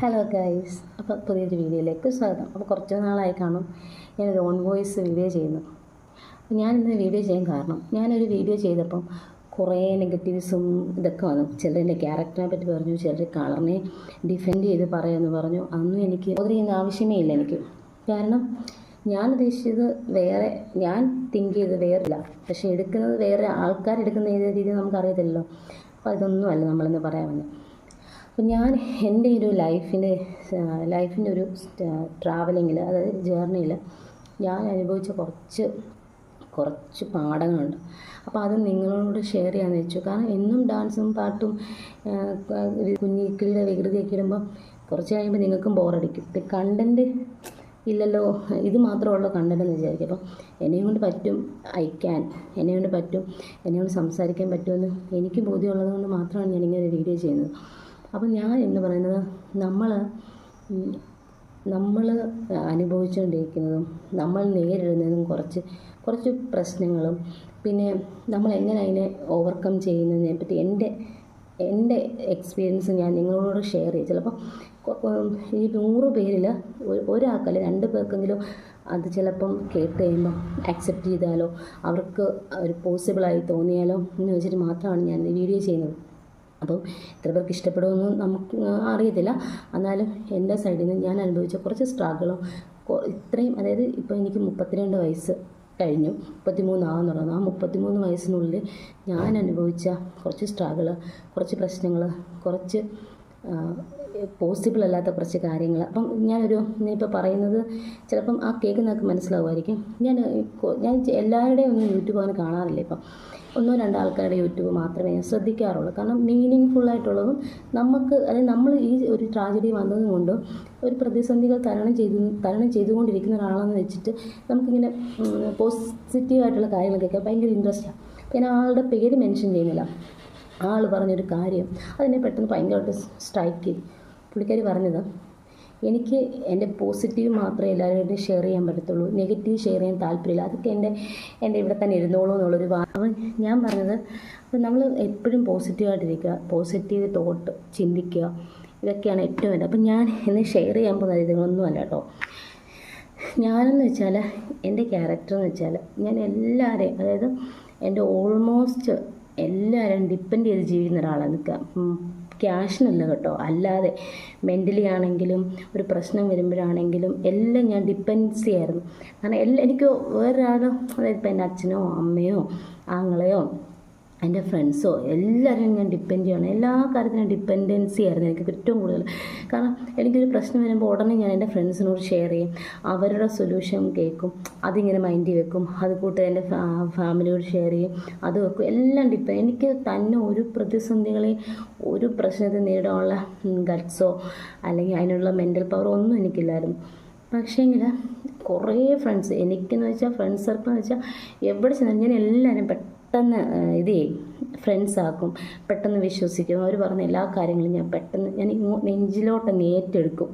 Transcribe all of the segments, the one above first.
Hello guys അപ്പോൾ പുതിയൊരു വീഡിയോയിലേക്ക് സ്വാഗതം. അപ്പോൾ കുറച്ച് നാളായി കാണും. ഞാനൊരു ഓൺ വോയിസ് വീഡിയോ ചെയ്യുന്നു. ഇന്ന് വീഡിയോ ചെയ്യാൻ കാരണം ഞാനൊരു വീഡിയോ ചെയ്തപ്പം കുറേ നെഗറ്റീവ്സും ഇതൊക്കെ വന്നു. ചിലരെ ക്യാരക്ടറിനെ പറ്റി പറഞ്ഞു ചിലർ കളറിനെ ഡിഫെൻഡ് ചെയ്ത് പറയുമെന്ന് പറഞ്ഞു. അതൊന്നും എനിക്ക് ബോധർ ചെയ്യുന്ന ആവശ്യമേ ഇല്ല എനിക്ക്. കാരണം ഞാൻ ഉദ്ദേശിച്ചത് വേറെ ഞാൻ തിങ്ക് ചെയ്ത് വേറില്ല. പക്ഷേ എടുക്കുന്നത് വേറെ ആൾക്കാരെടുക്കുന്ന ഏത് രീതി നമുക്കറിയത്തില്ലല്ലോ അപ്പോൾ അതൊന്നുമല്ല നമ്മളിന്ന് പറയാൻ വന്നത് അപ്പം ഞാൻ എന്റെ ഒരു ലൈഫിന്റെ ലൈഫിന്റെ ഒരു ട്രാവലിങ്ങിൽ അതായത് ജേർണിയിൽ ഞാൻ അനുഭവിച്ച കുറച്ച് കുറച്ച് പാഠങ്ങളുണ്ട്. അപ്പോൾ അത് നിങ്ങളോട് ഷെയർ ചെയ്യാമെന്ന് വെച്ചു. കാരണം എന്നും ഡാൻസും പാട്ടും കുഞ്ഞിക്കിളിയുടെ വികൃതിയൊക്കെ ഇടുമ്പോൾ കുറച്ച് കഴിയുമ്പോൾ നിങ്ങൾക്കും ബോറടിക്കും കണ്ടന്റ് ഇല്ലല്ലോ ഇത് മാത്രമുള്ള കണ്ടന്റ് എന്ന് വിചാരിക്കും. അപ്പം എന്നെ കൊണ്ട് പറ്റും അയക്കാൻ എന്നെ കൊണ്ട് പറ്റും എന്നെ കൊണ്ട് സംസാരിക്കാൻ പറ്റുമെന്ന് എനിക്ക് ബോധ്യമുള്ളത് കൊണ്ട് മാത്രമാണ് ഞാനിങ്ങനെ വീഡിയോ ചെയ്യുന്നത്. അപ്പം ഞാൻ എന്ന് പറയുന്നത് നമ്മൾ നമ്മൾ അനുഭവിച്ചുകൊണ്ടിരിക്കുന്നതും നമ്മൾ നേരിടുന്നതും കുറച്ച് കുറച്ച് പ്രശ്നങ്ങളും പിന്നെ നമ്മൾ എങ്ങനെ അതിനെ ഓവർകം ചെയ്യുന്നതിനെ പറ്റി എന്റെ എന്റെ എക്സ്പീരിയൻസ് ഞാൻ നിങ്ങളോട് ഷെയർ ചെയ്യും. ചിലപ്പോൾ ഈ നൂറ് പേരിൽ ഒരാൾക്കല്ല രണ്ട് പേർക്കെങ്കിലും അത് ചിലപ്പം കേട്ട് കഴിയുമ്പം അക്സെപ്റ്റ് ചെയ്താലോ അവർക്ക് ഒരു പോസിബിളായി തോന്നിയാലോ എന്ന് വെച്ചിട്ട് മാത്രമാണ് ഞാൻ ഈ വീഡിയോ ചെയ്യുന്നത്. അപ്പം എത്ര പേർക്ക് ഇഷ്ടപ്പെടുമെന്ന് നമുക്ക് അറിയത്തില്ല. എന്നാലും എന്റെ സൈഡിൽ നിന്ന് ഞാൻ അനുഭവിച്ച കുറച്ച് സ്ട്രഗിളും ഇത്രയും അതായത് ഇപ്പോൾ എനിക്ക് മുപ്പത്തിരണ്ട് വയസ്സ് കഴിഞ്ഞു. മുപ്പത്തിമൂന്നാകുന്നുള്ളത് ആ മുപ്പത്തിമൂന്ന് വയസ്സിനുള്ളിൽ ഞാൻ അനുഭവിച്ച കുറച്ച് സ്ട്രഗിൾ കുറച്ച് പ്രശ്നങ്ങൾ കുറച്ച് പോസിബിൾ അല്ലാത്ത കുറച്ച് കാര്യങ്ങൾ. അപ്പം ഞാനൊരു ഞാനിപ്പോൾ പറയുന്നത് ചിലപ്പം ആ കേക്ക് നിങ്ങൾക്ക് മനസ്സിലാവുമായിരിക്കും. ഞാൻ ഞാൻ എല്ലാവരുടെയും ഒന്നും യൂട്യൂബ് അങ്ങനെ കാണാറില്ല ഇപ്പം. ഒന്നോ രണ്ടോ ആൾക്കാരുടെ യൂട്യൂബ് മാത്രമേ ഞാൻ ശ്രദ്ധിക്കാറുള്ളൂ. കാരണം മീനിങ് ഫുള്ളായിട്ടുള്ളതും നമുക്ക് അതായത് നമ്മൾ ഈ ഒരു ട്രാജഡി വന്നതുകൊണ്ട് ഒരു പ്രതിസന്ധികൾ തരണം ചെയ്തു തരണം ചെയ്തുകൊണ്ടിരിക്കുന്ന ഒരാളെന്ന് വെച്ചിട്ട് നമുക്കിങ്ങനെ പോസിറ്റീവായിട്ടുള്ള കാര്യങ്ങൾ കേൾക്കാൻ ഭയങ്കര ഇൻട്രസ്റ്റാണ് പിന്നെ ആളുടെ പേര് മെൻഷൻ ചെയ്യുന്നില്ല. ആൾ പറഞ്ഞൊരു കാര്യം അതിനെ പെട്ടെന്ന് ഭയങ്കരമായിട്ട് സ്ട്രൈക്ക് ചെയ്തു. പുള്ളിക്കാരി പറഞ്ഞത് എനിക്ക് എന്റെ പോസിറ്റീവ് മാത്രമേ എല്ലാവരോടും ഷെയർ ചെയ്യാൻ പറ്റത്തുള്ളൂ. നെഗറ്റീവ് ഷെയർ ചെയ്യാൻ താല്പര്യമില്ല. അതൊക്കെ എന്റെ എന്റെ ഇവിടെ തന്നെ ഇരുന്നോളൂ എന്നുള്ളൊരു വാ അപ്പം ഞാൻ പറഞ്ഞത്. അപ്പോൾ നമ്മൾ എപ്പോഴും പോസിറ്റീവായിട്ടിരിക്കുക പോസിറ്റീവ് തോട്ട് ചിന്തിക്കുക. ഇതൊക്കെയാണ് ഏറ്റവും വലുത് അപ്പം ഞാൻ ഇന്ന് ഷെയർ ചെയ്യാൻ പോകുന്നത് ഇതൊന്നുമല്ല കേട്ടോ. ഞാനെന്ന് വെച്ചാൽ എന്റെ ക്യാരക്ടർ എന്ന് വെച്ചാൽ ഞാൻ എല്ലാവരെയും അതായത് എന്റെ ഓൾമോസ്റ്റ് എല്ലാവരും ഡിപ്പെൻഡ് ചെയ്ത് ജീവിക്കുന്ന ഒരാളാണ്. ക്യാഷിനല്ല കേട്ടോ. അല്ലാതെ മെന്റലി ആണെങ്കിലും ഒരു പ്രശ്നം വരുമ്പോഴാണെങ്കിലും എല്ലാം ഞാൻ ഡിപ്പെൻഡൻസി ആയിരുന്നു. കാരണം എല്ലാം എനിക്ക് വേറൊരാളും അതായത് ഇപ്പം എന്റെ അച്ഛനോ അമ്മയോ ആങ്ങളെയോ എന്റെ ഫ്രണ്ട്സോ എല്ലാവരും ഞാൻ ഡിപ്പെൻഡ് ചെയ്യണം. എല്ലാ കാര്യത്തിനും ഡിപ്പെൻഡൻസി ആയിരുന്നു. എനിക്ക് ഏറ്റവും കൂടുതൽ. കാരണം എനിക്കൊരു പ്രശ്നം വരുമ്പോൾ ഉടനെ ഞാൻ എന്റെ ഫ്രണ്ട്സിനോട് ഷെയർ ചെയ്യും. അവരുടെ സൊല്യൂഷൻ കേൾക്കും. അതിങ്ങനെ മൈൻഡ് വെക്കും. അത് കൂട്ട് എന്റെ ഫാമിലിയോട് ഷെയർ ചെയ്യും. അത് വെക്കും. എല്ലാം ഡിപ്പെൻഡ് എനിക്ക് തന്നെ ഒരു പ്രതിസന്ധികളെ ഒരു പ്രശ്നത്തെ നേരിടാനുള്ള ഗട്ട്സോ അല്ലെങ്കിൽ അതിനുള്ള മെന്റൽ പവറോ ഒന്നും എനിക്കില്ലായിരുന്നു. പക്ഷേങ്കിൽ കുറേ ഫ്രണ്ട്സ് എനിക്കെന്ന് വെച്ചാൽ ഫ്രണ്ട്സ് സർക്കിൾ എന്ന് വെച്ചാൽ എവിടെ ചെന്നാലും ഞാൻ എല്ലാവരും പെട്ടെന്ന് ഇത് ചെയ്യും ഫ്രണ്ട്സ് ആക്കും പെട്ടെന്ന് വിശ്വസിക്കും. അവർ പറഞ്ഞ എല്ലാ കാര്യങ്ങളും ഞാൻ പെട്ടെന്ന് ഞാൻ നെഞ്ചിലോട്ട് ഏറ്റെടുക്കും.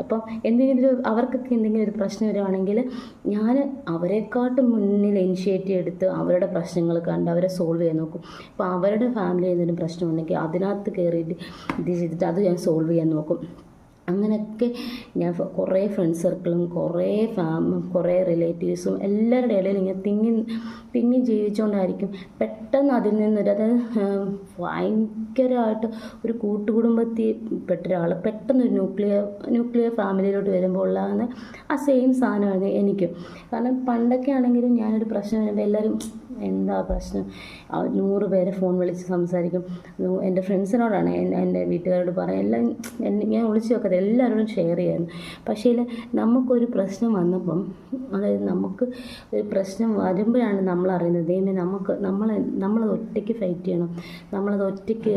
അപ്പം എന്തെങ്കിലും ഒരു അവർക്കൊക്കെ എന്തെങ്കിലും ഒരു പ്രശ്നം വരുവാണെങ്കിൽ ഞാൻ അവരെക്കാട്ടും മുന്നിൽ ഇനിഷ്യേറ്റീവ് എടുത്ത് അവരുടെ പ്രശ്നങ്ങൾ കണ്ട് അവരെ സോൾവ് ചെയ്യാൻ നോക്കും. അപ്പോൾ അവരുടെ ഫാമിലി എന്തെങ്കിലും പ്രശ്നമുണ്ടെങ്കിൽ അതിനകത്ത് കയറിയിട്ട് ഇത് ചെയ്തിട്ട് അത് ഞാൻ സോൾവ് ചെയ്യാൻ നോക്കും. അങ്ങനെയൊക്കെ ഞാൻ കുറേ ഫ്രണ്ട് സർക്കിളും കുറേ ഫാം കുറേ റിലേറ്റീവ്സും എല്ലാവരുടെ ഇടയിൽ ഇങ്ങനെ തിങ്ങി തിങ്ങി ജീവിച്ചുകൊണ്ടായിരിക്കും പെട്ടെന്ന് അതിൽ നിന്നൊരു അതായത് ഭയങ്കരമായിട്ട് ഒരു കൂട്ടുകുടുംബത്തിൽ പെട്ട ഒരാൾ പെട്ടെന്ന് ഒരു ന്യൂക്ലിയർ ന്യൂക്ലിയർ ഫാമിലിയിലോട്ട് വരുമ്പോൾ ഉള്ളതാണ് ആ സെയിം സാധനമാണ് എനിക്കും. കാരണം പണ്ടൊക്കെ ആണെങ്കിലും ഞാനൊരു പ്രശ്നം വരുമ്പോൾ എല്ലാവരും എന്താ പ്രശ്നം? നൂറ് പേരെ ഫോൺ വിളിച്ച് സംസാരിക്കും. എന്റെ ഫ്രണ്ട്സിനോടാണ് എന്റെ വീട്ടുകാരോട് പറയാം. എല്ലാം ഞാൻ വിളിച്ചു വെക്കരുത് എല്ലാവരോടും ഷെയർ ചെയ്യായിരുന്നു. പക്ഷേ നമുക്കൊരു പ്രശ്നം വന്നപ്പം അതായത് നമുക്ക് ഒരു പ്രശ്നം വരുമ്പോഴാണ് നമ്മൾ അറിയുന്നത്. ദൈവമേ നമുക്ക് നമ്മൾ നമ്മളത് ഒറ്റയ്ക്ക് ഫൈറ്റ് ചെയ്യണം. നമ്മളത് ഒറ്റയ്ക്ക്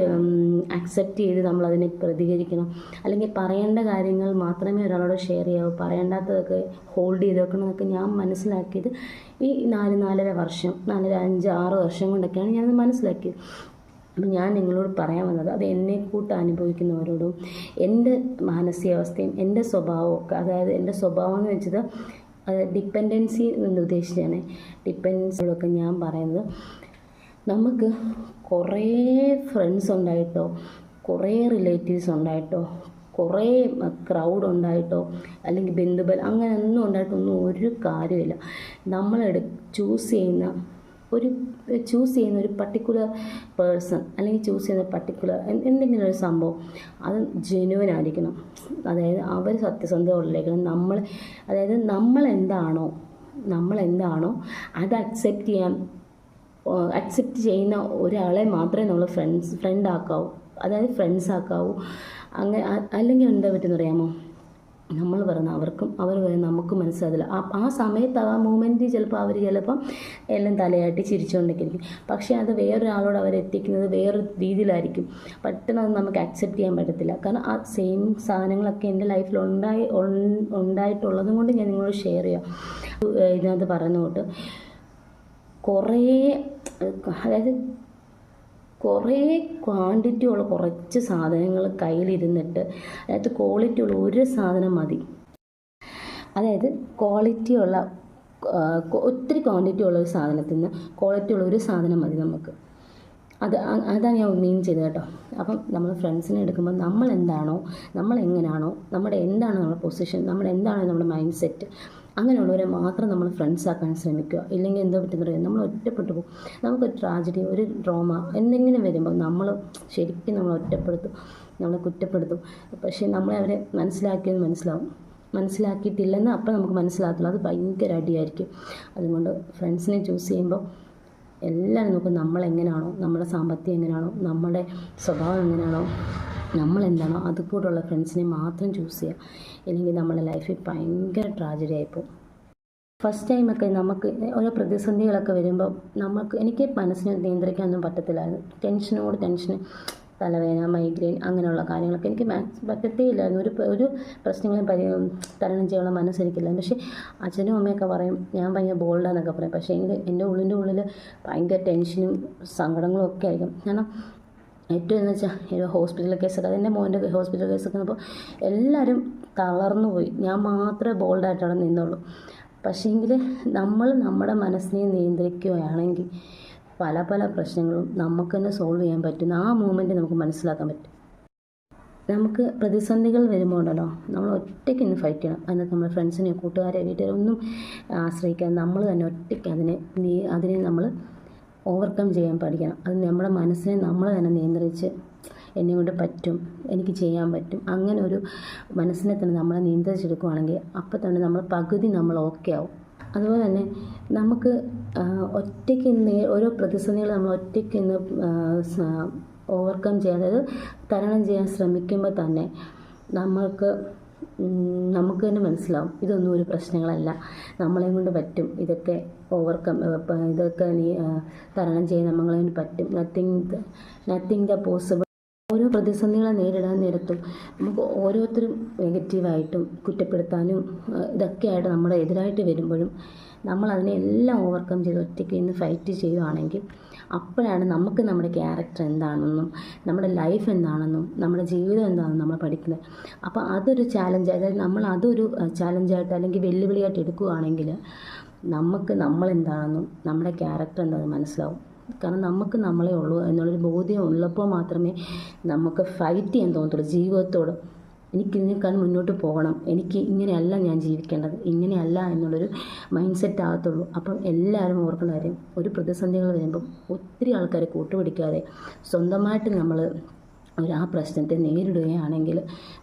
അക്സെപ്റ്റ് ചെയ്ത് നമ്മളതിനെ പ്രതികരിക്കണം. അല്ലെങ്കിൽ പറയേണ്ട കാര്യങ്ങൾ മാത്രമേ ഒരാളോട് ഷെയർ ചെയ്യാവൂ. പറയേണ്ടാത്തതൊക്കെ ഹോൾഡ് ചെയ്ത് വെക്കണമെന്നൊക്കെ ഞാൻ മനസ്സിലാക്കിയത് ഈ നാല് നാലര വർഷം നാലര അഞ്ച് ആറ് വർഷം കൊണ്ടൊക്കെയാണ് ഞാനത് മനസ്സിലാക്കിയത്. അപ്പം ഞാൻ നിങ്ങളോട് പറയാൻ വന്നത് അത് എന്നെ കൂട്ട് അനുഭവിക്കുന്നവരോടും എന്റെ മാനസികാവസ്ഥയും എന്റെ സ്വഭാവവും ഒക്കെ അതായത് എന്റെ സ്വഭാവം എന്ന് വെച്ചത് ഡിപ്പെൻഡൻസി എന്ന് ഉദ്ദേശിച്ചാണ് ഡിപ്പെൻഡൻസികളൊക്കെ ഞാൻ പറയുന്നത്. നമുക്ക് കുറേ ഫ്രണ്ട്സ് ഉണ്ടായിട്ടോ കുറേ റിലേറ്റീവ്സ് ഉണ്ടായിട്ടോ കുറേ ക്രൗഡ് ഉണ്ടായിട്ടോ അല്ലെങ്കിൽ ബന്ധുബൽ അങ്ങനെ ഒന്നും ഉണ്ടായിട്ടൊന്നും ഒരു കാര്യമില്ല നമ്മളെടു ചൂസ് ചെയ്യുന്ന ഒരു ചൂസ് ചെയ്യുന്ന ഒരു പർട്ടിക്കുലർ പേഴ്സൺ അല്ലെങ്കിൽ ചൂസ് ചെയ്യുന്ന പർട്ടിക്കുലർ എന്തെങ്കിലും ഒരു സംഭവം അത് ജെനുവൻ ആയിരിക്കണം. അതായത് അവർ സത്യസന്ധത ഉള്ളിലേക്കണം നമ്മൾ അതായത് നമ്മൾ എന്താണോ നമ്മൾ എന്താണോ അത് അക്സെപ്റ്റ് ചെയ്യാൻ അക്സെപ്റ്റ് ചെയ്യുന്ന ഒരാളെ മാത്രമേ നമ്മൾ ഫ്രണ്ട്സ് ഫ്രണ്ട് ആക്കാവൂ. അതായത് ഫ്രണ്ട്സ് ആക്കാവൂ. അങ്ങനെ അല്ലെങ്കിൽ എന്താ പറ്റുമെന്ന് അറിയാമോ നമ്മൾ പറയുന്ന അവർക്കും അവർ പറയുന്ന നമുക്കും മനസ്സിലാകില്ല ആ സമയത്ത് ആ മൂമെന്റ് ചിലപ്പോൾ അവർ ചിലപ്പം എല്ലാം തലയാട്ടി ചിരിച്ചുകൊണ്ടൊക്കെ പക്ഷേ അത് വേറൊരാളോട് അവരെത്തിക്കുന്നത് വേറൊരു രീതിയിലായിരിക്കും. പെട്ടെന്ന് അത് നമുക്ക് അക്സെപ്റ്റ് ചെയ്യാൻ പറ്റത്തില്ല. കാരണം ആ സെയിം സാധനങ്ങളൊക്കെ എന്റെ ലൈഫിൽ ഉണ്ടായി ഉണ്ടായിട്ടുള്ളതും കൊണ്ട് ഞാൻ നിങ്ങളോട് ഷെയർ ചെയ്യാം. ഇതിനകത്ത് പറയുന്ന തൊട്ട് കുറേ അതായത് കുറേ ക്വാണ്ടിറ്റി ഉള്ള കുറച്ച് സാധനങ്ങൾ കയ്യിലിരുന്നിട്ട് അതായത് ക്വാളിറ്റി ഉള്ള ഒരു സാധനം മതി. അതായത് ക്വാളിറ്റി ഉള്ള ഒത്തിരി ക്വാണ്ടിറ്റി ഉള്ള ഒരു സാധനത്തിൽ നിന്ന് ക്വാളിറ്റി ഉള്ള ഒരു സാധനം മതി നമുക്ക്. അത് അതാണ് ഞാൻ മീൻ ചെയ്തത് കേട്ടോ. അപ്പം നമ്മൾ ഫ്രണ്ട്സിനെ എടുക്കുമ്പോൾ നമ്മൾ എന്താണോ നമ്മൾ എങ്ങനെയാണോ നമ്മുടെ എന്താണ് നമ്മുടെ പൊസിഷൻ നമ്മുടെ എന്താണ് നമ്മുടെ മൈൻഡ് സെറ്റ് അങ്ങനെയുള്ളവരെ മാത്രം നമ്മൾ ഫ്രണ്ട്സ് ആക്കാൻ ശ്രമിക്കുക. ഇല്ലെങ്കിൽ എന്തോ പറ്റുന്ന നമ്മൾ ഒറ്റപ്പെട്ടു പോകും. നമുക്കൊരു ട്രാജഡി ഒരു ഡ്രോമ എന്തെങ്കിലും വരുമ്പോൾ നമ്മൾ ശരിക്കും നമ്മൾ ഒറ്റപ്പെടുത്തും. നമ്മളെ കുറ്റപ്പെടുത്തും. പക്ഷേ നമ്മളെ അവരെ മനസ്സിലാക്കിയത് മനസ്സിലാവും. മനസ്സിലാക്കിയിട്ടില്ലെന്ന് അപ്പം നമുക്ക് മനസ്സിലാകത്തുള്ളൂ അത് ഭയങ്കര അടിയായിരിക്കും. അതുകൊണ്ട് ഫ്രണ്ട്സിനെ ചൂസ് ചെയ്യുമ്പോൾ എല്ലാവരും നോക്കും നമ്മളെങ്ങനെയാണോ? നമ്മുടെ സാമ്പത്തികം എങ്ങനെയാണോ? നമ്മുടെ സ്വഭാവം എങ്ങനെയാണോ? നമ്മളെന്താണോ അതുപോലുള്ള ഫ്രണ്ട്സിനെ മാത്രം ചൂസ് ചെയ്യുക ഇല്ലെങ്കിൽ നമ്മുടെ ലൈഫിൽ ഭയങ്കര ട്രാജഡി ആയിപ്പോവും. ഫസ്റ്റ് ടൈമൊക്കെ നമുക്ക് ഓരോ പ്രതിസന്ധികളൊക്കെ വരുമ്പോൾ നമുക്ക് എനിക്ക് മനസ്സിനെ നിയന്ത്രിക്കാനൊന്നും പറ്റത്തില്ലായിരുന്നു ടെൻഷനോട് ടെൻഷൻ തലവേദന മൈഗ്രെയിൻ അങ്ങനെയുള്ള കാര്യങ്ങളൊക്കെ എനിക്ക് മാക്സ് പറ്റത്തേ ഇല്ലായിരുന്നു ഒരു ഒരു പ്രശ്നങ്ങളും പരി തരണം ചെയ്യാനുള്ള മനസ്സെനിക്കില്ല പക്ഷേ അച്ഛനും അമ്മയൊക്കെ പറയും ഞാൻ ഭയങ്കര ബോൾഡാന്നൊക്കെ പറയും. പക്ഷേ എന്റെ എന്റെ ഉള്ളിന്റെ ഉള്ളിൽ ഭയങ്കര ടെൻഷനും സങ്കടങ്ങളും ഒക്കെ ആയിരിക്കും. കാരണം ഏറ്റവും എന്ന് വെച്ചാൽ ഹോസ്പിറ്റൽ കേസൊക്കെ അതെന്റെ മോന്റെ ഹോസ്പിറ്റൽ കേസൊക്കെ വന്നപ്പോൾ എല്ലാവരും തളർന്നു പോയി. ഞാൻ മാത്രമേ ബോൾഡായിട്ട് നിന്നുള്ളൂ. പക്ഷേങ്കിൽ നമ്മൾ നമ്മുടെ മനസ്സിനെ നിയന്ത്രിക്കുകയാണെങ്കിൽ പല പല പ്രശ്നങ്ങളും നമുക്ക് തന്നെ സോൾവ് ചെയ്യാൻ പറ്റുന്ന ആ മൂമെന്റ് നമുക്ക് മനസ്സിലാക്കാൻ പറ്റും. നമുക്ക് പ്രതിസന്ധികൾ വരുമ്പോൾ ഉണ്ടല്ലോ നമ്മൾ ഒറ്റയ്ക്ക് ഇന്ന് ഫൈറ്റ് ചെയ്യണം. അതിനകത്ത് നമ്മുടെ ഫ്രണ്ട്സിനെയോ കൂട്ടുകാരെയോ വീട്ടുകാരെയോ ഒന്നും ആശ്രയിക്കാതെ നമ്മൾ തന്നെ ഒറ്റയ്ക്ക് അതിനെ അതിനെ നമ്മൾ ഓവർകം ചെയ്യാൻ പഠിക്കണം. അത് നമ്മുടെ മനസ്സിനെ നമ്മൾ തന്നെ നിയന്ത്രിച്ച് എന്നെ കൊണ്ട് പറ്റും എനിക്ക് ചെയ്യാൻ പറ്റും. അങ്ങനെ ഒരു മനസ്സിനെ തന്നെ നമ്മളെ നിയന്ത്രിച്ചെടുക്കുകയാണെങ്കിൽ അപ്പോൾ തന്നെ നമ്മൾ പകുതി നമ്മൾ ഓക്കെ ആവും. അതുപോലെ തന്നെ നമുക്ക് ഒറ്റയ്ക്ക് ഓരോ പ്രതിസന്ധികൾ നമ്മൾ ഒറ്റയ്ക്ക് ഇന്ന് ഓവർകം ചെയ്യാൻ അതായത് തരണം ചെയ്യാൻ ശ്രമിക്കുമ്പോൾ തന്നെ നമ്മൾക്ക് നമുക്ക് തന്നെ മനസ്സിലാവും. ഇതൊന്നും ഒരു പ്രശ്നങ്ങളല്ല. നമ്മളെയും കൊണ്ട് പറ്റും. ഇതൊക്കെ ഓവർകം ഇതൊക്കെ നീ തരണം ചെയ്യാൻ നമ്മളതിന് പറ്റും. നത്തിങ് നത്തിങ് ദ പോസിബിൾ ഓരോ പ്രതിസന്ധികളെ നേരിടാൻ നേരത്തും നമുക്ക് ഓരോരുത്തരും നെഗറ്റീവായിട്ടും കുറ്റപ്പെടുത്താനും ഇതൊക്കെയായിട്ട് നമ്മുടെ എതിരായിട്ട് വരുമ്പോഴും നമ്മൾ അതിനെ എല്ലാം ഓവർകം ചെയ്ത് ഒറ്റയ്ക്ക് ഇന്ന് ഫൈറ്റ് ചെയ്യുകയാണെങ്കിൽ അപ്പോഴാണ് നമുക്ക് നമ്മുടെ ക്യാരക്ടർ എന്താണെന്നും നമ്മുടെ ലൈഫ് എന്താണെന്നും നമ്മുടെ ജീവിതം എന്താണെന്നും നമ്മൾ പഠിക്കുന്നത്. അപ്പോൾ അതൊരു ചാലഞ്ച് അതായത് നമ്മൾ അതൊരു ചാലഞ്ചായിട്ട് അല്ലെങ്കിൽ വെല്ലുവിളിയായിട്ട് എടുക്കുകയാണെങ്കിൽ നമുക്ക് നമ്മളെന്താണെന്നും നമ്മുടെ ക്യാരക്ടർ എന്താണെന്ന് മനസ്സിലാവും. കാരണം നമുക്ക് നമ്മളെ ഉള്ളൂ എന്നുള്ളൊരു ബോധ്യം ഉള്ളപ്പോൾ മാത്രമേ നമുക്ക് ഫൈറ്റ് ചെയ്യാൻ തോന്നത്തുള്ളൂ ജീവിതത്തോട്. എനിക്ക് ഇതിനേക്കാൾ മുന്നോട്ട് പോകണം. എനിക്ക് ഇങ്ങനെയല്ല ഞാൻ ജീവിക്കേണ്ടത്. ഇങ്ങനെയല്ല എന്നുള്ളൊരു മൈൻഡ് സെറ്റ് ആകത്തുള്ളൂ. അപ്പം എല്ലാവരും ഓർക്കുന്ന കാര്യം ഒരു പ്രതിസന്ധികൾ വരുമ്പം ഒത്തിരി ആൾക്കാരെ കൂട്ടുപിടിക്കാതെ സ്വന്തമായിട്ട് നമ്മൾ ഒരു ആ പ്രശ്നത്തെ നേരിടുകയാണെങ്കിൽ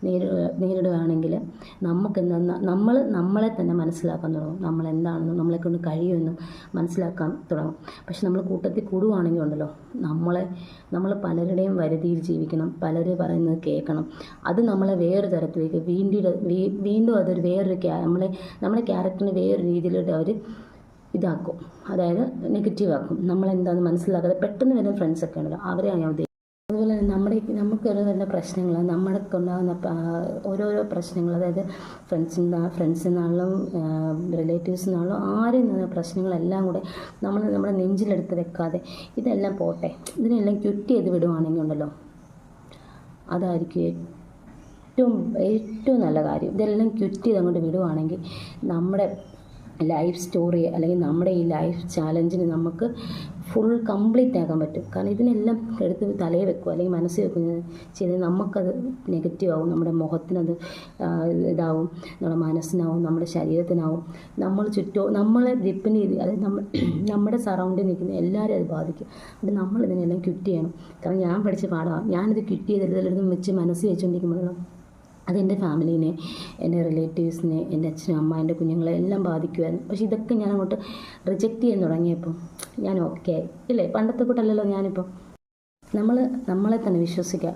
നേരി നേരിടുകയാണെങ്കിൽ നമുക്ക് എന്താ നമ്മൾ നമ്മളെ തന്നെ മനസ്സിലാക്കാൻ തുടങ്ങും. നമ്മൾ എന്താണെന്നും നമ്മളെ കൊണ്ട് കഴിയുമെന്നും മനസ്സിലാക്കാൻ തുടങ്ങും. പക്ഷെ നമ്മൾ കൂട്ടത്തിൽ കൂടുകയാണെങ്കിൽ ഉണ്ടല്ലോ നമ്മളെ നമ്മൾ പലരുടെയും വരുതിയിൽ ജീവിക്കണം. പലർ പറയുന്നത് കേൾക്കണം. അത് നമ്മളെ വേറൊരു തരത്തിലേക്ക് വീണ്ടും വീണ്ടും അതൊരു വേറൊരു നമ്മളെ നമ്മുടെ ക്യാരക്ടറിനെ വേറൊരു രീതിയിലോട്ട് അവർ ഇതാക്കും. അതായത് നെഗറ്റീവ് ആക്കും നമ്മളെന്താണെന്ന് മനസ്സിലാക്കാതെ പെട്ടെന്ന് വരുന്ന ഫ്രണ്ട്സൊക്കെ ഉണ്ടല്ലോ അവരെയാണ് ഞാൻ നമ്മുടെ നമുക്ക് വരുന്ന പ്രശ്നങ്ങൾ നമ്മുടെ ഉണ്ടാകുന്ന ഓരോരോ പ്രശ്നങ്ങൾ അതായത് ഫ്രണ്ട്സിൽ ഫ്രണ്ട്സിൽ നിന്നാണെങ്കിലും റിലേറ്റീവ്സിൽ നിന്നാണെങ്കിലും ആരിൽ നിന്ന് പ്രശ്നങ്ങളെല്ലാം കൂടെ നമ്മൾ നമ്മുടെ നെഞ്ചിലെടുത്ത് വെക്കാതെ ഇതെല്ലാം പോട്ടെ ഇതിനെല്ലാം ക്വിറ്റ് ചെയ്ത് വിടുവാണെങ്കിൽ ഉണ്ടല്ലോ. അതായിരിക്കും ഏറ്റവും ഏറ്റവും നല്ല കാര്യം. ഇതെല്ലാം ക്വിറ്റ് ചെയ്ത് അങ്ങോട്ട് വിടുവാണെങ്കിൽ നമ്മുടെ ലൈഫ് സ്റ്റോറി അല്ലെങ്കിൽ നമ്മുടെ ഈ ലൈഫ് ചാലഞ്ചിന് നമുക്ക് ഫുൾ കംപ്ലീറ്റ് ആക്കാൻ പറ്റും. കാരണം ഇതിനെല്ലാം എടുത്ത് തലയിൽ വെക്കുക അല്ലെങ്കിൽ മനസ്സിൽ വെക്കുന്നത് ചെയ്ത് നമുക്കത് നെഗറ്റീവ് ആവും നമ്മുടെ മുഖത്തിനത് ഇതാവും നമ്മുടെ മനസ്സിനാവും നമ്മുടെ ശരീരത്തിനാവും. നമ്മൾ ചുറ്റോ നമ്മളെ ഡിപ്പെൻഡ് ചെയ്ത് അതായത് നമ്മൾ നമ്മുടെ സറൗണ്ടിൽ നിൽക്കുന്ന എല്ലാവരും അത് ബാധിക്കും. അത് നമ്മൾ ഇതിനെല്ലാം ക്വിറ്റ് ചെയ്യണം. കാരണം ഞാൻ പഠിച്ച പാഠമാണ്. ഞാനിത് ക്വിറ്റ് ചെയ്ത് ഇതിലെടുത്തും വെച്ച് മനസ്സ് വെച്ചുകൊണ്ടിരിക്കുമ്പോഴാണ് അതെന്റെ ഫാമിലീനെ എന്റെ റിലേറ്റീവ്സിനെ എന്റെ അച്ഛനും അമ്മ എന്റെ കുഞ്ഞുങ്ങളെ എല്ലാം ബാധിക്കുമായിരുന്നു പക്ഷേ ഇതൊക്കെ ഞാൻ അങ്ങോട്ട് റിജക്റ്റ് ചെയ്യാൻ തുടങ്ങിയപ്പോൾ ഞാൻ ഓക്കെ ഇല്ലേ? പണ്ടത്തെ കൂട്ടല്ലല്ലോ ഞാനിപ്പോൾ നമ്മൾ നമ്മളെ തന്നെ വിശ്വസിക്കുക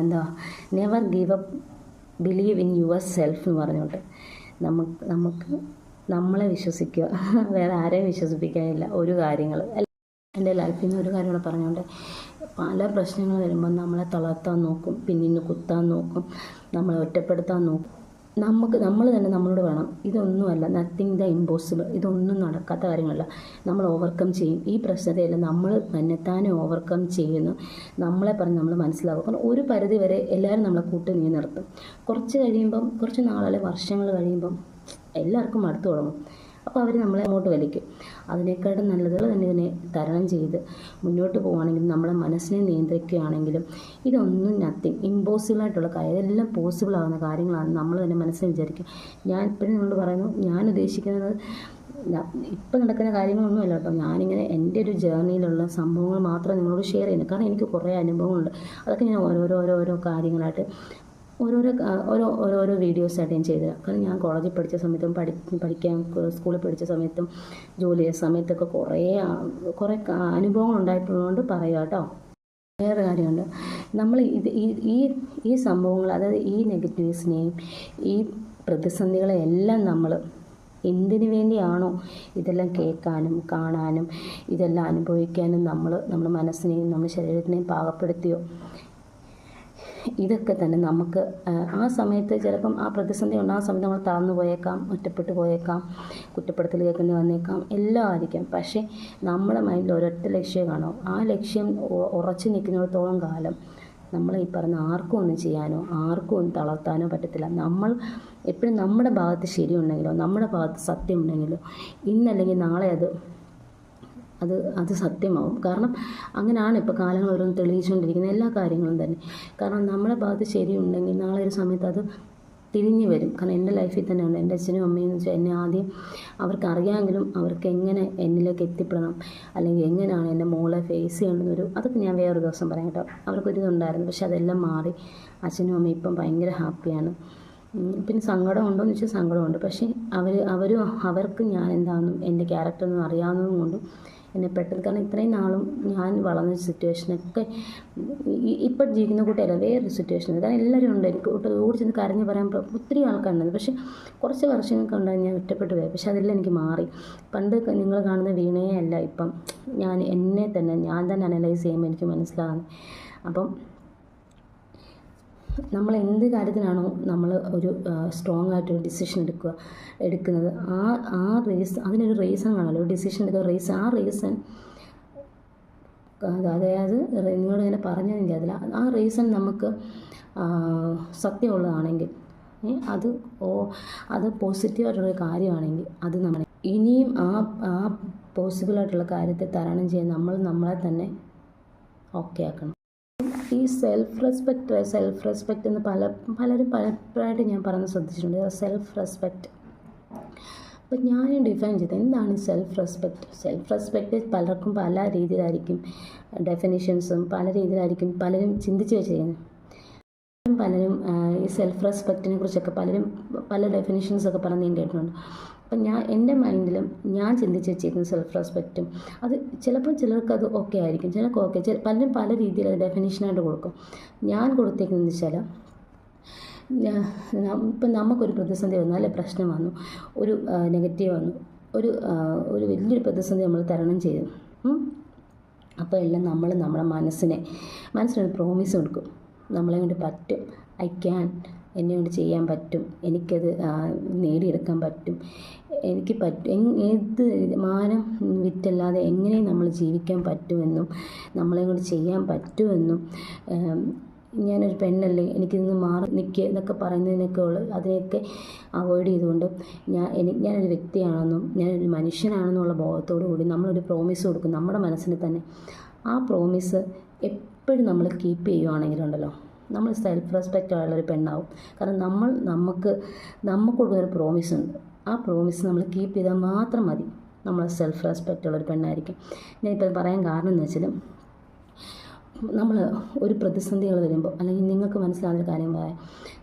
എന്താ never give up believe in yourself എന്ന് പറഞ്ഞുകൊണ്ട്. നമുക്ക് നമുക്ക് നമ്മളെ വിശ്വസിക്കുക വേറെ ആരെയും വിശ്വസിപ്പിക്കാനില്ല. ഒരു കാര്യങ്ങൾ എന്റെ ലൈഫിൽ നിന്ന് ഒരു കാര്യം കൂടെ പറഞ്ഞുകൊണ്ട് പല പ്രശ്നങ്ങൾ വരുമ്പോൾ നമ്മളെ തളർത്താൻ നോക്കും പിന്നിന്ന് കുത്താൻ നോക്കും നമ്മളെ ഒറ്റപ്പെടുത്താൻ നോക്കും. നമുക്ക് നമ്മൾ തന്നെ നമ്മളോട് വേണം. ഇതൊന്നുമല്ല നത്തിങ് ദ ഇമ്പോസിബിൾ ഇതൊന്നും നടക്കാത്ത കാര്യങ്ങളല്ല. നമ്മൾ ഓവർകം ചെയ്യും. ഈ പ്രശ്നത്തെയെല്ലാം നമ്മൾ തന്നെത്താനെ ഓവർകം ചെയ്യുന്നു. നമ്മളെ പറഞ്ഞ് നമ്മൾ മനസ്സിലാവും. കാരണം ഒരു പരിധി വരെ എല്ലാവരും നമ്മളെ കൂട്ടി നീ നിർത്തും കുറച്ച് കഴിയുമ്പം കുറച്ച് നാളെ വർഷങ്ങൾ കഴിയുമ്പം എല്ലാവർക്കും അടുത്ത് തുടങ്ങും. അപ്പോൾ അവർ നമ്മളെ അങ്ങോട്ട് വലിക്കും. അതിനേക്കാളും നല്ലത് തന്നെ ഇതിനെ തരണം ചെയ്ത് മുന്നോട്ട് പോകുകയാണെങ്കിലും നമ്മുടെ മനസ്സിനെ നിയന്ത്രിക്കുകയാണെങ്കിലും ഇതൊന്നും നത്തിങ് ഇമ്പോസിബിൾ ആയിട്ടുള്ള കാര്യം. ഇതെല്ലാം പോസിബിൾ ആകുന്ന കാര്യങ്ങളാണ് നമ്മൾ തന്നെ മനസ്സിൽ വിചാരിക്കുക. ഞാൻ ഇപ്പോഴും നിങ്ങളോട് പറയുന്നു ഞാൻ ഉദ്ദേശിക്കുന്നത് ഇപ്പം നടക്കുന്ന കാര്യങ്ങളൊന്നുമല്ല കേട്ടോ. ഞാനിങ്ങനെ എന്റെ ഒരു ജേർണിയിലുള്ള സംഭവങ്ങൾ മാത്രം നിങ്ങളോട് ഷെയർ ചെയ്യുന്നത് കാരണം എനിക്ക് കുറേ അനുഭവങ്ങളുണ്ട്. അതൊക്കെ ഞാൻ ഓരോരോ ഓരോ ഓരോ കാര്യങ്ങളായിട്ട് ഓരോരോ ഓരോ ഓരോരോ വീഡിയോസായിട്ട് ഞാൻ ചെയ്തത്. കാരണം ഞാൻ കോളേജിൽ പഠിച്ച സമയത്തും പഠി പഠിക്കാൻ സ്കൂളിൽ പഠിച്ച സമയത്തും ജോലി ചെയ്ത സമയത്തൊക്കെ കുറേ കുറേ അനുഭവങ്ങൾ ഉണ്ടായിട്ടുള്ളതുകൊണ്ട് പറയുക കേട്ടോ. വേറെ കാര്യമുണ്ട്. നമ്മൾ ഇത് ഈ ഈ ഈ സംഭവങ്ങൾ അതായത് ഈ നെഗറ്റീവ്സിനെയും ഈ പ്രതിസന്ധികളെ എല്ലാം നമ്മൾ എന്തിനു വേണ്ടിയാണോ ഇതെല്ലാം കേൾക്കാനും കാണാനും ഇതെല്ലാം അനുഭവിക്കാനും നമ്മൾ നമ്മുടെ മനസ്സിനെയും നമ്മുടെ ശരീരത്തിനെയും പാകപ്പെടുത്തിയോ ഇതൊക്കെ തന്നെ നമുക്ക് ആ, സമയത്ത് ചിലപ്പം ആ പ്രതിസന്ധി ഉണ്ട്. ആ സമയത്ത് നമ്മൾ തളർന്നു പോയേക്കാം ഒറ്റപ്പെട്ടു പോയേക്കാം കുറ്റപ്പെടുത്തൽ കേൾക്കേണ്ടി വന്നേക്കാം എല്ലാം ആയിരിക്കാം. പക്ഷേ നമ്മുടെ മൈൻഡിൽ ഒരൊറ്റ ലക്ഷ്യം കാണും? ആ ലക്ഷ്യം ഉറച്ചു നിൽക്കുന്നിടത്തോളം കാലം നമ്മൾ ഈ പറഞ്ഞ ആർക്കും ഒന്നും ചെയ്യാനോ ആർക്കും ഒന്നും തളർത്താനോ പറ്റത്തില്ല. നമ്മൾ എപ്പോഴും നമ്മുടെ ഭാഗത്ത് ശരിയുണ്ടെങ്കിലോ നമ്മുടെ ഭാഗത്ത് സത്യം ഉണ്ടെങ്കിലോ ഇന്നല്ലെങ്കിൽ നാളെ അത് അത് അത് സത്യമാവും. കാരണം അങ്ങനെയാണ് ഇപ്പോൾ കാലങ്ങൾ ഓരോന്ന് തെളിയിച്ചുകൊണ്ടിരിക്കുന്ന എല്ലാ കാര്യങ്ങളും തന്നെ. കാരണം നമ്മുടെ ഭാഗത്ത് ശരിയുണ്ടെങ്കിൽ നാളെ ഒരു സമയത്ത് അത് തിരിഞ്ഞു വരും. കാരണം എന്റെ ലൈഫിൽ തന്നെയാണ് എന്റെ അച്ഛനും അമ്മയും എന്ന് വെച്ചാൽ എന്നെ ആദ്യം അവർക്ക് അറിയാമെങ്കിലും അവർക്ക് എങ്ങനെ എന്നിലേക്ക് എത്തിപ്പെടണം? അല്ലെങ്കിൽ എങ്ങനെയാണ് എന്റെ മോളെ ഫേസ് ചെയ്യേണ്ടതൊരു അതൊക്കെ ഞാൻ വേറൊരു ദിവസം പറയാം കേട്ടോ. അവർക്കൊരു ഇതുണ്ടായിരുന്നു പക്ഷെ അതെല്ലാം മാറി. അച്ഛനും അമ്മയും ഇപ്പം ഭയങ്കര ഹാപ്പിയാണ് പിന്നെ സങ്കടം ഉണ്ടോ എന്ന് വെച്ചാൽ സങ്കടമുണ്ട് പക്ഷേ അവർ അവരും അവർക്ക് ഞാൻ എന്താണെന്നും എന്റെ ക്യാരക്ടർ ഒന്നും അറിയാവുന്നതും കൊണ്ടും എന്നെ പെട്ടെന്ന് കാരണം ഇത്രയും നാളും ഞാൻ വളർന്ന സിറ്റുവേഷനൊക്കെ ഇപ്പോൾ ഇപ്പം ജീവിക്കുന്ന കൂട്ടിയല്ല വേറൊരു സിറ്റുവേഷൻ കാരണം എല്ലാവരും ഉണ്ട്. എനിക്ക് ഒട്ട് ഓടി ചെന്ന് കരഞ്ഞ് പറയാൻ ഒത്തിരി ആൾക്കാരുണ്ട്. പക്ഷേ കുറച്ച് വർഷങ്ങൾക്ക് ഉണ്ടായി ഞാൻ ഒറ്റപ്പെട്ടു പോയി. പക്ഷേ അതെല്ലാം എനിക്ക് മാറി. പണ്ട് നിങ്ങൾ കാണുന്ന വീണയെ അല്ല ഇപ്പം. ഞാൻ എന്നെ തന്നെ ഞാൻ തന്നെ അനലൈസ് ചെയ്യുമ്പോൾ എനിക്ക് മനസ്സിലാകുന്നത് അപ്പം നമ്മൾ എന്ത് കാര്യത്തിനാണോ നമ്മൾ ഒരു സ്ട്രോങ് ആയിട്ടൊരു ഡിസിഷൻ എടുക്കുക എടുക്കുന്നത്. ആ ആ റീസൺ അതിനൊരു റീസൺ കാണുമല്ലോ ഡിസിഷൻ എടുക്കുക റീസൺ ആ റീസൺ അതായത് നിങ്ങളോട് ഇങ്ങനെ പറഞ്ഞു എനിക്കതില്ല ആ റീസൺ നമുക്ക് സത്യമുള്ളതാണെങ്കിൽ അത് ഓ അത് പോസിറ്റീവായിട്ടുള്ള കാര്യമാണെങ്കിൽ അത് നമ്മൾ ഇനിയും ആ ആ പോസിബിളായിട്ടുള്ള കാര്യത്തെ തരണം ചെയ്യാൻ നമ്മൾ നമ്മളെ തന്നെ ഓക്കെ ആക്കണം. ഈ സെൽഫ് റെസ്പെക്റ്റ് സെൽഫ് റെസ്പെക്റ്റ് എന്ന് പല പലരും പലപ്പോഴായിട്ട് ഞാൻ പറഞ്ഞ് ശ്രദ്ധിച്ചിട്ടുണ്ട്. സെൽഫ് റെസ്പെക്റ്റ് അപ്പം ഞാൻ ഡിഫൈൻ ചെയ്തത് എന്താണ് സെൽഫ് റെസ്പെക്റ്റ് സെൽഫ് റെസ്പെക്റ്റ് പലർക്കും പല രീതിയിലായിരിക്കും ഡെഫിനിഷൻസും പല രീതിയിലായിരിക്കും പലരും ചിന്തിച്ച് വെച്ചിരിക്കുന്നത്. പലരും ഈ സെൽഫ് റെസ്പെക്റ്റിനെ കുറിച്ചൊക്കെ പലരും പല ഡെഫിനിഷൻസൊക്കെ പറഞ്ഞ് കേട്ടിട്ടുണ്ട്. അപ്പം ഞാൻ എന്റെ മൈൻഡിലും ഞാൻ ചിന്തിച്ച് വെച്ചിരിക്കുന്ന സെൽഫ് റെസ്പെക്റ്റും അത് ചിലപ്പോൾ ചിലർക്ക് അത് ഓക്കെ ആയിരിക്കും. ചിലർക്ക് ഓക്കെ ചില പലരും പല രീതിയിൽ അത് ഡെഫിനേഷനായിട്ട് കൊടുക്കും. ഞാൻ കൊടുത്തേക്കുന്നത് വെച്ചാൽ ഇപ്പം നമുക്കൊരു പ്രതിസന്ധി വന്നു അല്ലെ പ്രശ്നം വന്നു ഒരു നെഗറ്റീവ് വന്നു ഒരു ഒരു വലിയൊരു പ്രതിസന്ധി നമ്മൾ തരണം ചെയ്തു. അപ്പോൾ എല്ലാം നമ്മൾ നമ്മുടെ മനസ്സിനെ മനസ്സിനൊരു പ്രോമിസ് കൊടുക്കും നമ്മളെ കൊണ്ട് പറ്റും. ഐ ക്യാൻ എന്നെ കൊണ്ട് ചെയ്യാൻ പറ്റും. എനിക്കത് നേടിയെടുക്കാൻ പറ്റും. എനിക്ക് പറ്റും ഏത് മാനം വിറ്റല്ലാതെ എങ്ങനെ നമ്മൾ ജീവിക്കാൻ പറ്റുമെന്നും നമ്മളെ കൊണ്ട് ചെയ്യാൻ പറ്റുമെന്നും ഞാനൊരു പെണ്ണല്ലേ എനിക്കിന്ന് മാറി നിൽക്കുക എന്നൊക്കെ പറയുന്നതിനൊക്കെ ഉള്ള അതിനെയൊക്കെ അവോയ്ഡ് ചെയ്തുകൊണ്ട് ഞാൻ എനിക്ക് ഞാനൊരു വ്യക്തിയാണെന്നും ഞാനൊരു മനുഷ്യനാണെന്നുള്ള ബോധത്തോടു കൂടി നമ്മളൊരു പ്രോമിസ് കൊടുക്കും. നമ്മുടെ മനസ്സിന് തന്നെ ആ പ്രോമിസ് എപ്പോഴും നമ്മൾ കീപ്പ് ചെയ്യുവാണെങ്കിലുണ്ടല്ലോ. നമ്മൾ സെൽഫ് റെസ്പെക്റ്റ് ഉള്ളൊരു പെണ്ണാവും. കാരണം നമ്മൾ നമുക്ക് നമുക്ക് കൊടുക്കുന്നൊരു പ്രോമിസ് ഉണ്ട്. ആ പ്രോമിസ് നമ്മൾ കീപ്പ് ചെയ്താൽ മാത്രം മതി നമ്മൾ സെൽഫ് റെസ്പെക്റ്റ് ഉള്ളൊരു പെണ്ണായിരിക്കും. ഞാനിപ്പോൾ പറയാൻ കാരണം എന്ന് വെച്ചാൽ നമ്മൾ ഒരു പ്രതിസന്ധികൾ വരുമ്പോൾ അല്ലെങ്കിൽ നിങ്ങൾക്ക് മനസ്സിലാവുന്ന കാര്യം പറയാം.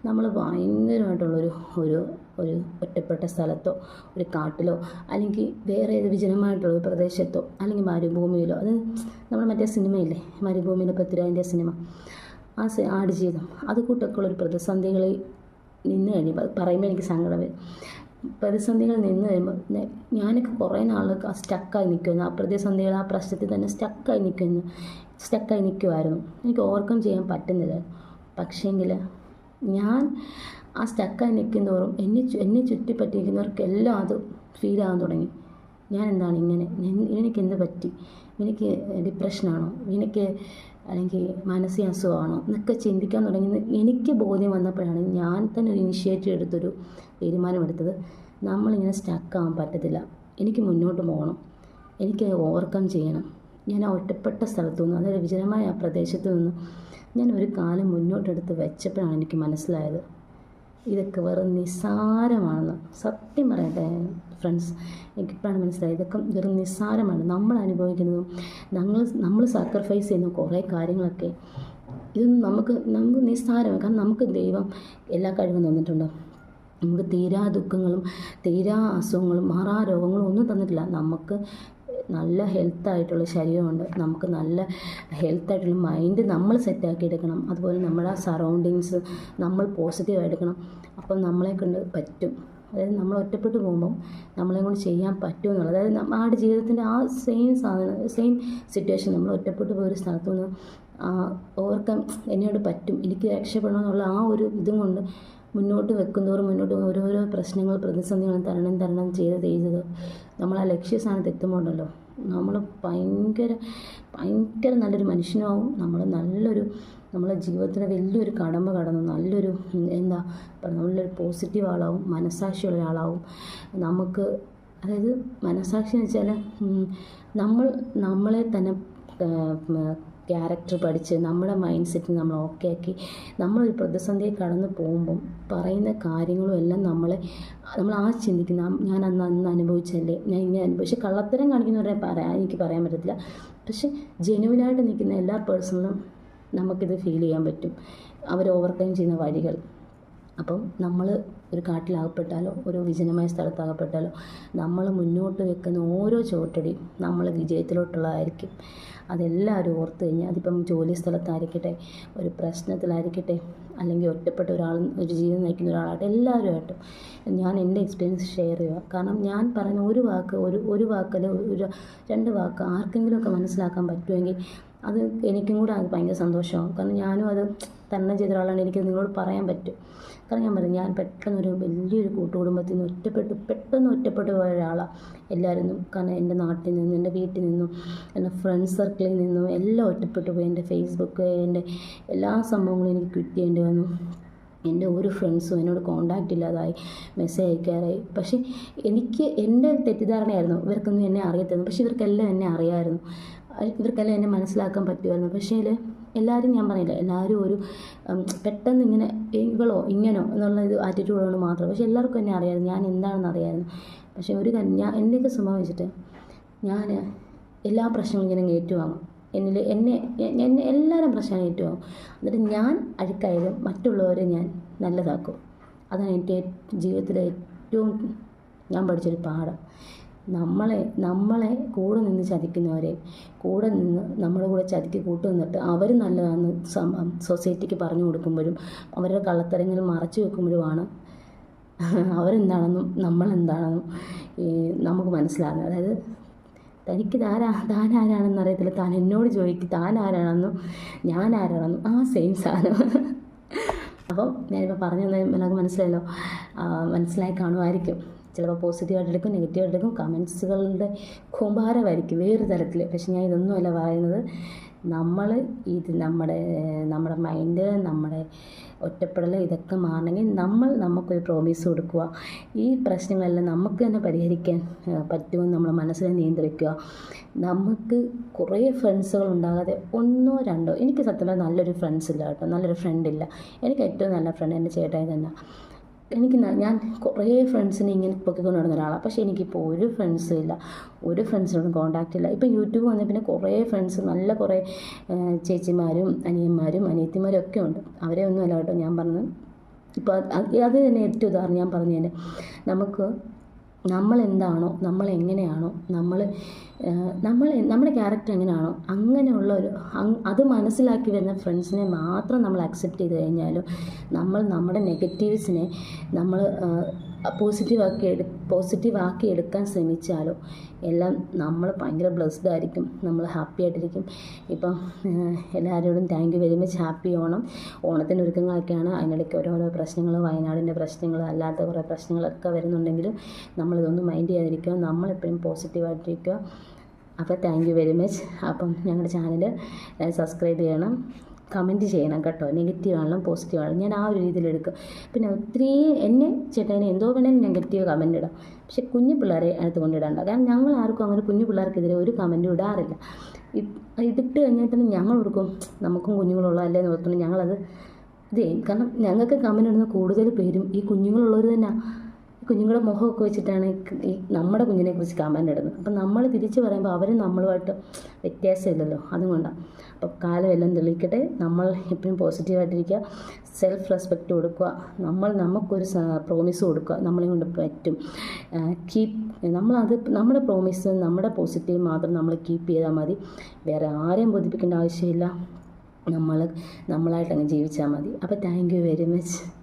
നമ്മൾ ഭയങ്കരമായിട്ടുള്ളൊരു ഒരു ഒരു ഒറ്റപ്പെട്ട സ്ഥലത്തോ ഒരു കാട്ടിലോ അല്ലെങ്കിൽ വേറെ ഏത് വിജനമായിട്ടുള്ള ഒരു പ്രദേശത്തോ അല്ലെങ്കിൽ മരുഭൂമിയിലോ അത് നമ്മൾ മറ്റേ സിനിമയില്ലേ? മരുഭൂമിയിലെ പൃഥ്വിരാജിന്റെ സിനിമ. ആ ആടുജീവിതം അത് കൂട്ടൊക്കെയുള്ള ഒരു പ്രതിസന്ധികളിൽ നിന്ന് കഴിയുമ്പോൾ അത് പറയുമ്പോൾ എനിക്ക് സങ്കടം വരും. പ്രതിസന്ധികൾ നിന്ന് കഴിയുമ്പോൾ ഞാനൊക്കെ കുറേ നാൾ സ്റ്റക്കായി നിൽക്കുന്നു ആ പ്രതിസന്ധികൾ ആ പ്രശ്നത്തിൽ തന്നെ സ്റ്റക്കായി നിൽക്കുന്നു സ്റ്റക്കായി നിൽക്കുമായിരുന്നു എനിക്ക് ഓവർകം ചെയ്യാൻ പറ്റുന്നില്ല. പക്ഷേങ്കിൽ ഞാൻ ആ സ്റ്റക്കായി നിൽക്കുന്നതോറും എന്നെ എന്നെ ചുറ്റിപ്പറ്റിയിരിക്കുന്നവർക്കെല്ലാം അത് ഫീൽ ആകാൻ തുടങ്ങി. ഞാൻ എന്താണ് ഇങ്ങനെ? എനിക്ക് എന്ത് പറ്റി? എനിക്ക് ഡിപ്രഷനാണോ എനിക്ക് അല്ലെങ്കിൽ മാനസിക അസുഖമാണോ എന്നൊക്കെ ചിന്തിക്കാൻ തുടങ്ങി എനിക്ക് ബോധ്യം വന്നപ്പോഴാണ് ഞാൻ തന്നെ ഒരു ഇനിഷ്യേറ്റീവ് എടുത്തൊരു തീരുമാനമെടുത്തത് നമ്മളിങ്ങനെ സ്റ്റക്കാകാൻ പറ്റത്തില്ല. എനിക്ക് മുന്നോട്ട് പോകണം. എനിക്ക് ഓവർകം ചെയ്യണം. ഞാൻ ആ ഒറ്റപ്പെട്ട സ്ഥലത്തു നിന്ന് അതായത് വിജനമായ ആ പ്രദേശത്തു നിന്ന് ഞാൻ ഒരു കാലം മുന്നോട്ടെടുത്ത് വെച്ചപ്പോഴാണ് എനിക്ക് മനസ്സിലായത്. ഇതൊക്കെ വെറും നിസ്സാരമാണെന്ന് സത്യം പറയട്ടെ ഫ്രണ്ട്സ് എനിക്കിപ്പോഴാണ് മനസ്സിലായത്. ഇതൊക്കെ വെറും നിസ്സാരമാണ്. നമ്മൾ അനുഭവിക്കുന്നതും ഞങ്ങൾ നമ്മൾ സാക്രിഫൈസ് ചെയ്യുന്ന കുറേ കാര്യങ്ങളൊക്കെ ഇതൊന്നും നമുക്ക് നമുക്ക് നിസ്സാരമാണ്. കാരണം നമുക്ക് ദൈവം എല്ലാ കഴിവും തന്നിട്ടുണ്ടോ. നമുക്ക് തീരാ ദുഃഖങ്ങളും തീരാ അസുഖങ്ങളും മാറാ രോഗങ്ങളും ഒന്നും തന്നിട്ടില്ല. നമുക്ക് നല്ല ഹെൽത്തായിട്ടുള്ള ശരീരമുണ്ട്. നമുക്ക് നല്ല ഹെൽത്തായിട്ടുള്ള മൈൻഡ് നമ്മൾ സെറ്റാക്കി എടുക്കണം അതുപോലെ നമ്മുടെ സറൗണ്ടിങ്സ് നമ്മൾ പോസിറ്റീവ് എടുക്കണം അപ്പം നമ്മളെ കൊണ്ട് പറ്റും. അതായത് നമ്മൾ ഒറ്റപ്പെട്ടു പോകുമ്പം നമ്മളെ കൊണ്ട് ചെയ്യാൻ പറ്റും എന്നുള്ളത്. അതായത് നമ്മുടെ ജീവിതത്തിന്റെ ആ സെയിം സാധനം സെയിം സിറ്റുവേഷൻ നമ്മൾ ഒറ്റപ്പെട്ടു പോയ ഒരു സ്ഥലത്തു നിന്ന് ഓവർകം എന്നോട് പറ്റും. എനിക്ക് രക്ഷപ്പെടണം എന്നുള്ള ആ ഒരു ഇതും കൊണ്ട് മുന്നോട്ട് വെക്കുന്നവർ മുന്നോട്ട് ഓരോരോ പ്രശ്നങ്ങൾ പ്രതിസന്ധികൾ തരണം തരണം ചെയ്ത് ചെയ്തത് നമ്മൾ ആ ലക്ഷ്യസ്ഥാനത്ത് എത്തുമ്പോണ്ടല്ലോ. നമ്മൾ ഭയങ്കര ഭയങ്കര നല്ലൊരു മനുഷ്യനാവും. നമ്മൾ നല്ലൊരു നമ്മളെ ജീവിതത്തിലെ വലിയൊരു കടമ്പ കടന്നു. നല്ലൊരു എന്താ നല്ലൊരു പോസിറ്റീവ് ആളാവും മനസ്സാക്ഷിയുള്ള ഒരാളാവും. നമുക്ക് അതായത് മനസാക്ഷി എന്ന് വെച്ചാൽ നമ്മൾ നമ്മളെ തന്നെ ക്യാരക്ടർ പഠിച്ച് നമ്മുടെ മൈൻഡ് സെറ്റ് നമ്മൾ ഓക്കെ ആക്കി നമ്മളൊരു പ്രതിസന്ധിയെ കടന്നു പോകുമ്പം പറയുന്ന കാര്യങ്ങളും എല്ലാം നമ്മളെ നമ്മൾ ആ ചിന്തിക്കുന്ന ഞാൻ അന്ന് അന്ന് അനുഭവിച്ചല്ലേ ഞാൻ ഇങ്ങനെ അനുഭവിച്ചു കള്ളത്തരം കാണിക്കുന്നവരെ പറയാൻ എനിക്ക് പറയാൻ പറ്റത്തില്ല. പക്ഷെ ജെനുവിനായിട്ട് നിൽക്കുന്ന എല്ലാ പേഴ്സണലും നമുക്കിത് ഫീൽ ചെയ്യാൻ പറ്റും. അവർ ഓവർകം ചെയ്യുന്ന വഴികൾ. അപ്പം നമ്മൾ ഒരു കാട്ടിലാകപ്പെട്ടാലോ ഒരു വിജനമായ സ്ഥലത്താകപ്പെട്ടാലോ നമ്മൾ മുന്നോട്ട് വെക്കുന്ന ഓരോ ചുവട്ടടിയും നമ്മൾ വിജയത്തിലോട്ടുള്ളതായിരിക്കും. അതെല്ലാവരും ഓർത്ത് കഴിഞ്ഞാൽ അതിപ്പം ജോലി സ്ഥലത്തായിരിക്കട്ടെ ഒരു പ്രശ്നത്തിലായിരിക്കട്ടെ അല്ലെങ്കിൽ ഒറ്റപ്പെട്ട ഒരാൾ ഒരു ജീവിതം നയിക്കുന്ന ഒരാളായിട്ട് എല്ലാവരുമായിട്ടും ഞാൻ എന്റെ എക്സ്പീരിയൻസ് ഷെയർ ചെയ്യുക. കാരണം ഞാൻ പറയുന്ന ഒരു വാക്ക് ഒരു ഒരു വാക്കല്ല ഒരു രണ്ട് വാക്ക് ആർക്കെങ്കിലുമൊക്കെ മനസ്സിലാക്കാൻ പറ്റുമെങ്കിൽ അത് എനിക്കും കൂടെ അത് ഭയങ്കര സന്തോഷമാകും. കാരണം ഞാനും അത് തന്നെ ചെയ്ത ഒരാളാണ്. എനിക്ക് നിങ്ങളോട് പറയാൻ പറ്റും. കാരണം ഞാൻ പറയും ഞാൻ പെട്ടെന്നൊരു വലിയൊരു കൂട്ടുകുടുംബത്തിൽ നിന്ന് ഒറ്റപ്പെട്ട് പെട്ടെന്ന് ഒറ്റപ്പെട്ട് പോയ ഒരാളാണ് എല്ലാവരും കാരണം എന്റെ നാട്ടിൽ നിന്നും എന്റെ വീട്ടിൽ നിന്നും എന്റെ ഫ്രണ്ട്സ് സർക്കിളിൽ നിന്നും എല്ലാം ഒറ്റപ്പെട്ടു പോയി. എന്റെ ഫേസ്ബുക്ക് എന്റെ എല്ലാ സംഭവങ്ങളും എനിക്ക് ചെയ്യേണ്ടി വന്നു. എന്റെ ഒരു ഫ്രണ്ട്സും എന്നോട് കോണ്ടാക്റ്റ് ഇല്ലാതായി. മെസ്സേജ് അയക്കാറായി. പക്ഷേ എനിക്ക് എന്റെ തെറ്റിദ്ധാരണയായിരുന്നു. ഇവർക്കൊന്നും എന്നെ അറിയത്തായിരുന്നു പക്ഷേ ഇവർക്കെല്ലാം എന്നെ അറിയാമായിരുന്നു. ഇവർക്കെല്ലാം എന്നെ മനസ്സിലാക്കാൻ പറ്റുമായിരുന്നു. പക്ഷേ എല്ലാവരും ഞാൻ പറഞ്ഞില്ല എല്ലാവരും ഒരു പെട്ടെന്ന് ഇങ്ങനെ ഇവളോ ഇങ്ങനോ എന്നുള്ള ഇത് ആറ്റിറ്റ്യൂഡോട് മാത്രം. പക്ഷേ എല്ലാവർക്കും എന്നെ അറിയാമായിരുന്നു ഞാൻ എന്താണെന്ന് അറിയാമായിരുന്നു പക്ഷേ ഒരു ഞാൻ എന്റെയൊക്കെ സ്വഭാവം വെച്ചിട്ട് ഞാൻ എല്ലാ പ്രശ്നങ്ങളും ഇങ്ങനെ ഏറ്റുവാങ്ങും. എന്നിൽ എന്നെ എന്നെ എല്ലാവരും പ്രശ്നം ഏറ്റുവാങ്ങും. എന്നിട്ട് ഞാൻ അഴുക്കായാലും മറ്റുള്ളവരെ ഞാൻ നല്ലതാക്കും. അതാണ് എന്റെ ജീവിതത്തിലെ ഏറ്റവും ഞാൻ പഠിച്ചൊരു പാഠം. നമ്മളെ നമ്മളെ കൂടെ നിന്ന് ചതിക്കുന്നവരെ കൂടെ നിന്ന് നമ്മുടെ കൂടെ ചതിക്ക് കൂട്ടു നിന്നിട്ട് അവർ നല്ലതാണെന്ന് സൊസൈറ്റിക്ക് പറഞ്ഞു കൊടുക്കുമ്പോഴും അവരുടെ കള്ളത്തരങ്ങൾ മറച്ചു വെക്കുമ്പോഴുമാണ് അവരെന്താണെന്നും നമ്മളെന്താണെന്നും നമുക്ക് മനസ്സിലാകുന്നത്. അതായത് തനിക്ക് താരാ താൻ ആരാണെന്ന് അറിയത്തില്ല. താൻ എന്നോട് ചോദിക്കും താൻ ആരാണെന്നും ഞാൻ ആരാണെന്നും ആ സെയിം സാധനം. അപ്പം ഞാനിപ്പോൾ പറഞ്ഞു തന്നെ എല്ലാവർക്കും മനസ്സിലായല്ലോ. മനസ്സിലായി കാണുമായിരിക്കും. ചിലപ്പോൾ പോസിറ്റീവായിട്ട് എടുക്കും നെഗറ്റീവായിട്ട് എടുക്കും കമൻസുകളുടെ കുമ്പാരമായിരിക്കും വേറെ തരത്തിൽ പക്ഷെ ഞാൻ ഇതൊന്നുമല്ല പറയുന്നത്. നമ്മൾ ഇത് നമ്മുടെ നമ്മുടെ മൈൻഡ് നമ്മുടെ ഒറ്റപ്പെടൽ ഇതൊക്കെ മാറണമെങ്കിൽ നമ്മൾ നമുക്കൊരു പ്രോമിസ് കൊടുക്കുക. ഈ പ്രശ്നങ്ങളെല്ലാം നമുക്ക് തന്നെ പരിഹരിക്കാൻ പറ്റുമെന്ന് നമ്മൾ മനസ്സിനെ നിയന്ത്രിക്കുക. നമുക്ക് കുറേ ഫ്രണ്ട്സുകൾ ഉണ്ടാകാതെ ഒന്നോ രണ്ടോ എനിക്ക് സത്യം പറഞ്ഞാൽ നല്ലൊരു ഫ്രണ്ട്സ് ഇല്ല കേട്ടോ. നല്ലൊരു ഫ്രണ്ട് ഇല്ല. എനിക്ക് ഏറ്റവും നല്ല ഫ്രണ്ട് എന്റെ ചേട്ടായി തന്നെ. എനിക്ക് ഞാൻ കുറേ ഫ്രണ്ട്സിനെ ഇങ്ങനെ പൊക്കിക്കൊണ്ട് നടന്ന ഒരാളാണ് പക്ഷേ എനിക്കിപ്പോൾ ഒരു ഫ്രണ്ട്സും ഇല്ല. ഒരു ഫ്രണ്ട്സിനോടും കോൺടാക്റ്റ് ഇല്ല. ഇപ്പോൾ യൂട്യൂബ് വന്ന പിന്നെ കുറേ ഫ്രണ്ട്സ് നല്ല കുറേ ചേച്ചിമാരും അനിയന്മാരും അനിയത്തിമാരും ഒക്കെ ഉണ്ട്. അവരെ ഒന്നും അല്ല കേട്ടോ ഞാൻ പറഞ്ഞത്. ഇപ്പോൾ അത് തന്നെ ഏറ്റവും ഉദാഹരണം. ഞാൻ പറഞ്ഞതിന് നമുക്ക് നമ്മൾ എന്താണോ നമ്മൾ എങ്ങനെയാണോ നമ്മൾ നമ്മൾ നമ്മുടെ ക്യാരക്ടർ എങ്ങനെയാണോ അങ്ങനെയുള്ള ഒരു അത് മനസ്സിലാക്കി വരുന്ന ഫ്രണ്ട്സിനെ മാത്രം നമ്മൾ അക്സെപ്റ്റ് ചെയ്ത് കഴിഞ്ഞാലും നമ്മൾ നമ്മുടെ നെഗറ്റീവ്സിനെ നമ്മൾ പോസിറ്റീവാക്കി എടു പോസിറ്റീവാക്കി എടുക്കാൻ ശ്രമിച്ചാലോ എല്ലാം നമ്മൾ ഭയങ്കര ബ്ലെസ്ഡ് ആയിരിക്കും. നമ്മൾ ഹാപ്പി ആയിട്ടിരിക്കും. ഇപ്പം എല്ലാവരോടും thank you very much happy Onam. ഓണത്തിന്റെ ഒരുക്കങ്ങളൊക്കെയാണ്. അതിനിടയ്ക്ക് ഓരോരോ പ്രശ്നങ്ങൾ വയനാടിന്റെ പ്രശ്നങ്ങൾ അല്ലാത്ത കുറേ പ്രശ്നങ്ങളൊക്കെ വരുന്നുണ്ടെങ്കിലും നമ്മളിതൊന്നും മൈൻഡ് ചെയ്യാതിരിക്കുക. നമ്മളെപ്പോഴും പോസിറ്റീവായിട്ടിരിക്കുക അപ്പോൾ താങ്ക് യു വെരി മച്ച് അപ്പം ഞങ്ങളുടെ ചാനൽ സബ്സ്ക്രൈബ് ചെയ്യണം. കമന്റ് ചെയ്യണം കേട്ടോ. നെഗറ്റീവ് ആണെങ്കിലും പോസിറ്റീവ് ആണെങ്കിലും. ഞാൻ ആ ഒരു രീതിയിൽ എടുക്കും. പിന്നെ ഒത്തിരി എന്നെ ചേട്ടനെ എന്തോ വേണേലും നെഗറ്റീവ് കമന്റ് ഇടാം. പക്ഷെ കുഞ്ഞു പിള്ളേരെ അടുത്ത് കൊണ്ടിടണ്ട കാരണം ഞങ്ങൾ ആർക്കും അങ്ങനെ കുഞ്ഞു പിള്ളേർക്കെതിരെ ഒരു കമന്റും ഇടാറില്ല. ഇട്ടിട്ട് കഴിഞ്ഞാൽ ഞങ്ങൾ കൊടുക്കും. നമുക്കും കുഞ്ഞുങ്ങളുള്ള അല്ലേ എന്ന് ഓർത്തുകൊണ്ട് ഞങ്ങളത് ഇത് കാരണം ഞങ്ങൾക്ക് കമന്റ് ഇടുന്ന കൂടുതൽ പേരും ഈ കുഞ്ഞുങ്ങളുള്ളവർ തന്നെ. കുഞ്ഞുങ്ങളുടെ മുഖമൊക്കെ വെച്ചിട്ടാണ് ഈ- നമ്മുടെ കുഞ്ഞിനെ കുറിച്ച് കമന്റ് ഇടുന്നത്. അപ്പം നമ്മൾ തിരിച്ച് പറയുമ്പോൾ അവർ നമ്മളുമായിട്ട് വ്യത്യാസമില്ലല്ലോ. അതുകൊണ്ടാണ് അപ്പോൾ കാലം എല്ലാം തെളിയിക്കട്ടെ. നമ്മൾ എപ്പോഴും പോസിറ്റീവായിട്ടിരിക്കുക സെൽഫ് റെസ്പെക്റ്റ് കൊടുക്കുക. നമ്മൾ നമുക്കൊരു പ്രോമിസ് കൊടുക്കുക. നമ്മളെ കൊണ്ട് പറ്റും. കീപ്പ് നമ്മളത് നമ്മുടെ പ്രോമിസ് നമ്മുടെ പോസിറ്റീവ് മാത്രം നമ്മൾ കീപ്പ് ചെയ്താൽ മതി. വേറെ ആരെയും ബോധിപ്പിക്കേണ്ട ആവശ്യമില്ല. നമ്മൾ നമ്മളായിട്ടങ്ങ് ജീവിച്ചാൽ മതി. അപ്പോൾ താങ്ക് യു വെരി മച്ച്